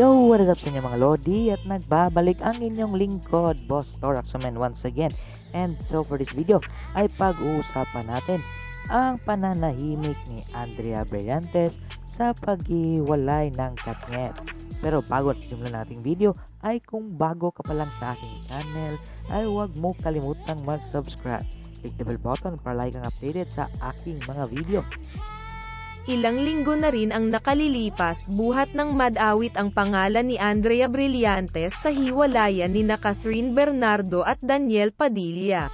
what is up sa inyo mga Lodi at nagbabalik ang inyong lingkod, Boss Toraxoman once again. And so for this video ay pag-uusapan natin ang pananahimik ni Andrea Brillantes sa paghiwalay ng Katniel. Pero bago at simulan nating video ay kung bago ka pa lang sa aking channel ay huwag mo kalimutang mag-subscribe. Click the bell button para like ang updated sa aking mga video. Ilang linggo na rin ang nakalilipas buhat ng madawit ang pangalan ni Andrea Brillantes sa hiwalayan ni na Catherine Bernardo at Daniel Padilla.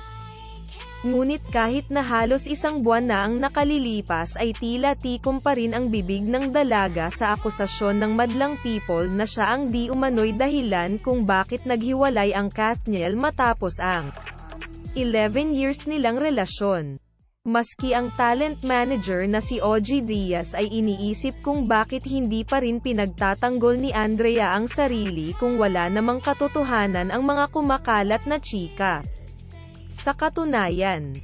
Ngunit kahit na halos isang buwan na ang nakalilipas ay tila tikom pa rin ang bibig ng dalaga sa akusasyon ng madlang people na siya ang di umano'y dahilan kung bakit naghiwalay ang Katniel matapos ang 11 years nilang relasyon. Maski ang talent manager na si OG Diaz ay iniisip kung bakit hindi pa rin pinagtatanggol ni Andrea ang sarili kung wala namang katotohanan ang mga kumakalat na chika. Sa katunayan,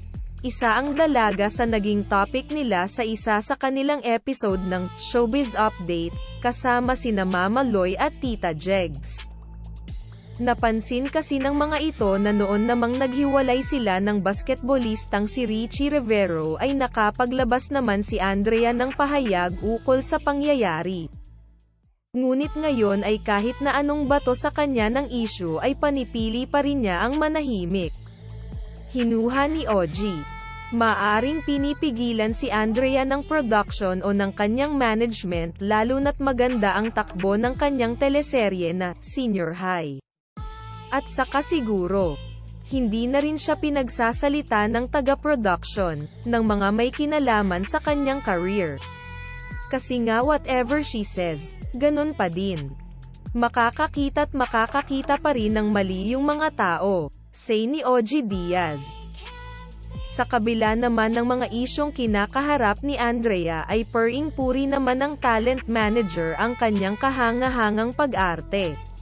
isa ang dalaga sa naging topic nila sa isa sa kanilang episode ng Showbiz Update, kasama sina Mama Loy at Tita Jegs. Napansin kasi ng mga ito na noon namang naghiwalay sila ng basketballistang si Richie Rivero ay nakapaglabas naman si Andrea ng pahayag ukol sa pangyayari. Ngunit ngayon ay kahit na anong bato sa kanya ng issue ay panipili pa rin niya ang manahimik. Hinuha ni OG. Maaring pinipigilan si Andrea ng production o ng kanyang management lalo na't maganda ang takbo ng kanyang teleserye na Senior High. At saka siguro, hindi na rin siya pinagsasalita ng taga-production, ng mga may kinalaman sa kanyang career. Kasi nga whatever she says, ganun pa din. Makakakita at makakakita pa rin ng mali yung mga tao, say ni OG Diaz. Sa kabila naman ng mga isyong kinakaharap ni Andrea ay pering-puri naman ng talent manager ang kanyang kahangahangang pag-arte.